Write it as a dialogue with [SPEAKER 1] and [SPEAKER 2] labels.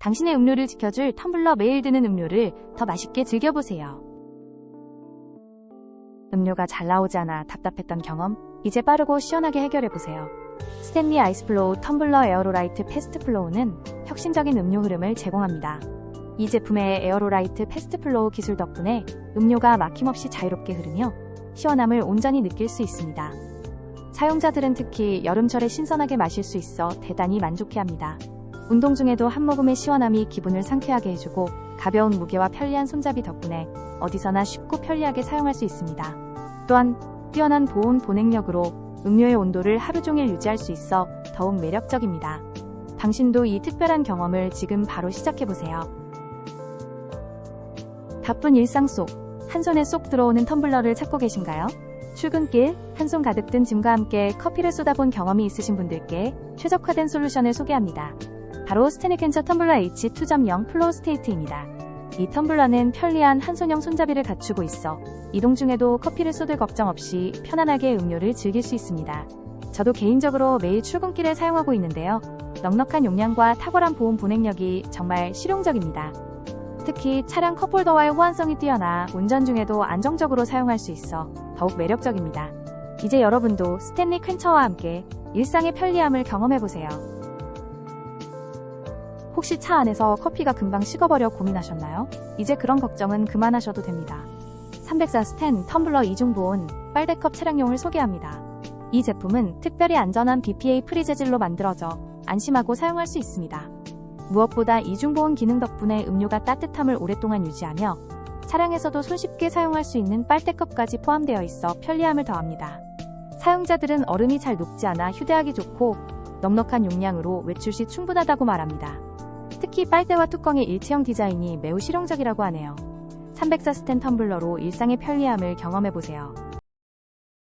[SPEAKER 1] 당신의 음료를 지켜줄 텀블러 매일 드는 음료를 더 맛있게 즐겨보세요. 음료가 잘 나오지 않아 답답했던 경험? 이제 빠르고 시원하게 해결해보세요. 스탠리 아이스플로우 텀블러 에어로라이트 패스트플로우는 혁신적인 음료 흐름을 제공합니다. 이 제품의 에어로라이트 패스트플로우 기술 덕분에 음료가 막힘없이 자유롭게 흐르며 시원함을 온전히 느낄 수 있습니다. 사용자들은 특히 여름철에 신선하게 마실 수 있어 대단히 만족해합니다. 운동 중에도 한 모금의 시원함이 기분을 상쾌하게 해주고 가벼운 무게와 편리한 손잡이 덕분에 어디서나 쉽고 편리하게 사용할 수 있습니다. 또한 뛰어난 보온 보냉력으로 음료의 온도를 하루 종일 유지할 수 있어 더욱 매력적입니다. 당신도 이 특별한 경험을 지금 바로 시작해보세요. 바쁜 일상 속, 한 손에 쏙 들어오는 텀블러를 찾고 계신가요? 출근길, 한 손 가득 든 짐과 함께 커피를 쏟아본 경험이 있으신 분들께 최적화된 솔루션을 소개합니다. 바로 스테니켄처 텀블러 H2.0 플로우 스테이트입니다. 이 텀블러는 편리한 한 손형 손잡이를 갖추고 있어 이동 중에도 커피를 쏟을 걱정 없이 편안하게 음료를 즐길 수 있습니다. 저도 개인적으로 매일 출근길에 사용하고 있는데요. 넉넉한 용량과 탁월한 보온 보냉력이 정말 실용적입니다. 특히 차량 컵홀더와의 호환성이 뛰어나 운전 중에도 안정적으로 사용할 수 있어 더욱 매력적입니다. 이제 여러분도 스탠리 퀸처와 함께 일상의 편리함을 경험해보세요. 혹시 차 안에서 커피가 금방 식어버려 고민하셨나요? 이제 그런 걱정은 그만하셔도 됩니다. 304 스탠 텀블러 이중 보온 빨대컵 차량용을 소개합니다. 이 제품은 특별히 안전한 BPA 프리 재질로 만들어져 안심하고 사용할 수 있습니다. 무엇보다 이중보온 기능 덕분에 음료가 따뜻함을 오랫동안 유지하며 차량에서도 손쉽게 사용할 수 있는 빨대컵까지 포함되어 있어 편리함을 더합니다. 사용자들은 얼음이 잘 녹지 않아 휴대하기 좋고 넉넉한 용량으로 외출 시 충분하다고 말합니다. 특히 빨대와 뚜껑의 일체형 디자인이 매우 실용적이라고 하네요. 304 스탠 텀블러로 일상의 편리함을 경험해보세요.